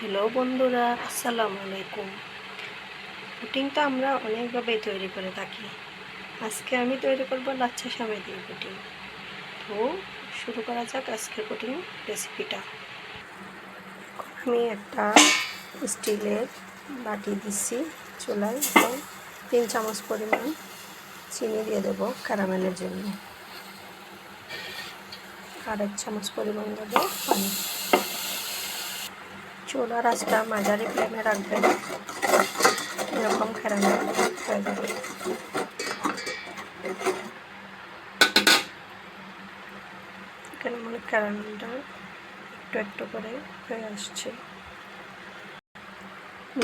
Hello বন্ধুরা, আসসালামু আলাইকুম। পুটিংটা আমরা অনেকভাবেই তৈরি করে থাকি। আজকে আমি তৈরি করব লাচ্ছা সামে দিয়ে পুটিং। তো শুরু করা যাক আজকের পুটিং রেসিপিটা। আমি একটা স্টিলের বাটি দিচ্ছি চুলায় এবং তিন চামচ পরিমাণ চিনি দিয়ে দেবো ক্যারামেলের জন্য। আর এক চামচ পরিমাণ দেবো পানি। চুলার আঁচটা মাঝারি ফ্লেমে রাখবেন। এরকম ক্যারামেল হয়ে যাবে। এখানে মানে একটু একটু করে হয়ে আসছে।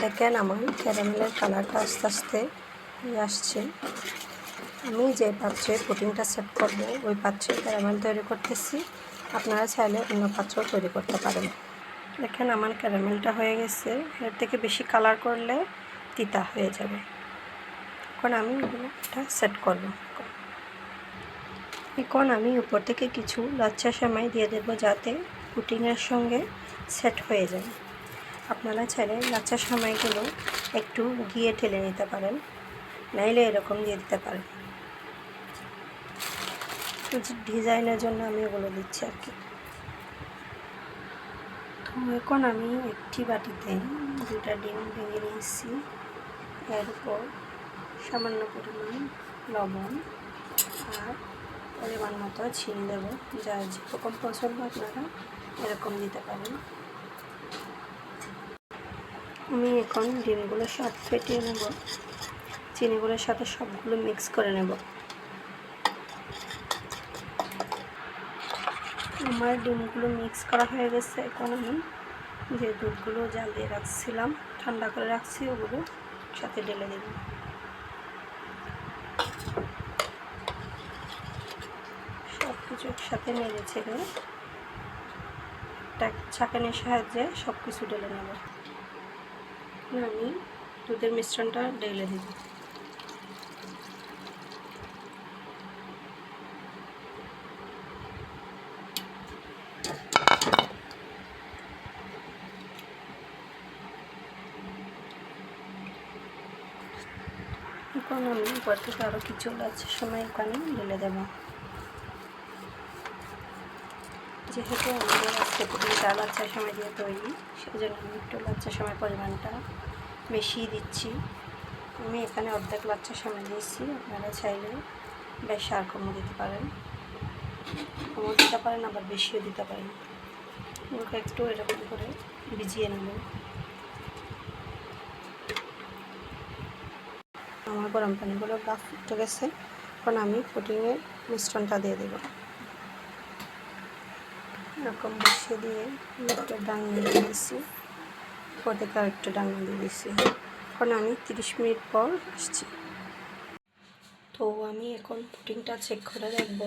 দেখেন আমার ক্যারামেলের কালারটা আস্তে আস্তে হয়ে আসছে। আমি যে পাত্রে পুটিংটা সেট করব, ওই পাত্রে ক্যারামেল তৈরি করতেছি। আপনারা চাইলে অন্য পাত্র তৈরি করতে পারেন। দেখেন আমার ক্যারামেলটা হয়ে গেছে। এর থেকে বেশি কালার করলে তিতা হয়ে যাবে। এখন আমি এটা সেট করব। এখন আমি উপর থেকে কিছু লাচ্চা সেমাই দিয়ে দেবো যাতে পুটিংয়ের সঙ্গে সেট হয়ে যায়। আপনারা চাইলে লাচ্চা সেমাইগুলো একটু গিয়ে ঠেলে নিতে পারেন। নাইলে এরকম দিয়ে দিতে পারেন। ডিজাইনের জন্য আমি ওগুলো দিচ্ছি আর কি। এখন আমি একটি বাটিতে দুটা ডিম ভেঙে নিয়েছি। এর উপর সামান্য পরিমাণ লবণ আর পরিমাণ মতো ছিন দেবো। যা যেরকম পছন্দ আপনারা এরকম দিতে পারেন। আমি এখন ডিমগুলো সব ফেটিয়ে নেব। চিনিগুলোর সাথে সবগুলো মিক্স করে নেব। আমার ডিমগুলো মিক্স করা হয়ে গেছে এখন আমি যে দুধগুলো জাল দিয়ে রাখছিলাম, ঠান্ডা করে রাখছি, ওগুলো সাথে ঢেলে দেব সব কিছু একসাথে নেড়ে ছেড়ে ছাঁকানির সাহায্যে সব কিছু ঢেলে নেব। আমি দুধের মিশ্রণটা ঢেলে দেবো এখন আমি উপর থেকে আরও কিছু লাচ্ছার সময় এখানে ঢেলে দেবো। যেহেতু আমাদের আজকে পুটিটা লাচ্ছার সময় দিয়ে তৈরি, সেজন্য আমি একটু লাচ্ছার সময় পরিমাণটা বেশি দিচ্ছি। আমি এখানে অর্ধেক লাচ্ছার সময় দিয়েছি, আপনারা চাইলে বেশ আর কমও দিতে পারেন। কমও দিতে পারেন, আবার বেশিও দিতে পারেন। ওকে একটু এরকম করে ভিজিয়ে নেব। গরম পানিগুলো গাফ উঠে গেছে, এখন আমি পুটিংয়ের মিশ্রণটা দিয়ে দেব। এরকম বসিয়ে দিয়ে একটা ডাঙি দিয়ে দিয়েছি প্রত্যেকে আরেকটা ডাঙি দিয়ে দিয়েছি এখন আমি তিরিশ মিনিট পর আসছি। তো আমি এখন পুটিংটা চেক করে দেখব।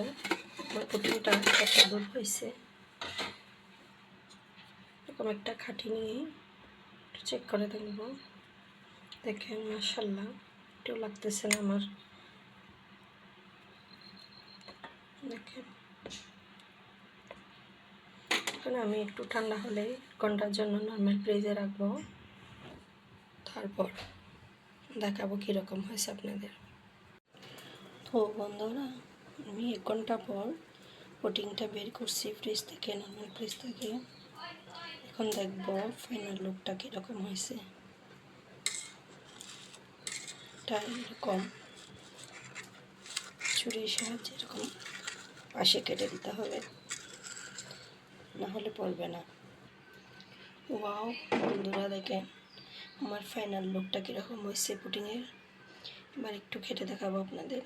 আমার পুটিংটা কত দূর হয়েছে। এরকম একটা খাটি নিয়ে চেক করে দেখব। দেখেন মাসাল্লাহ একটু লাগতেছে না আমার। দেখেন। এখন আমি একটু ঠান্ডা হলে ঘণ্টার জন্য নর্মাল ফ্রিজে রাখব। তারপর দেখাবো কীরকম হয়েছে আপনাদের। তো বন্ধুরা, আমি এক ঘণ্টা পর পুটিংটা বের করছি ফ্রিজ থেকে নর্মাল ফ্রিজ থেকে। এখন দেখব ফাইনাল লুকটা কীরকম হয়েছে। এটা এরকম। ছুরির সাহায্যে এরকম পাশে কেটে দিতে হবে। না হলে পড়বে না। ওয়াও, বন্ধুরা দেখেন আমার ফাইনাল লুকটা কীরকম হয়েছে পুটিংয়ের এবার একটু খেটে দেখাবো আপনাদের।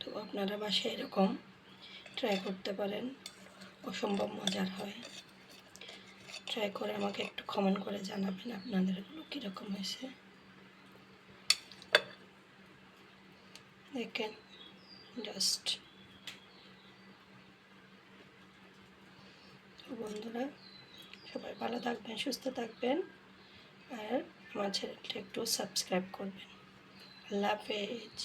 তো আপনারা বাসায় এরকম ট্রাই করতে পারেন। অসম্ভব মজার হয়। ট্রাই করে আমাকে একটু কমেন্ট করে জানাবেন আপনাদেরগুলো কীরকম হয়েছে। দেখেন জাস্ট বন্ধুরা, সবাই ভালো থাকবেন, সুস্থ থাকবেন, আর আমার চ্যানেলটা একটু সাবস্ক্রাইব করবেন। আল্লাহ হাফেজ।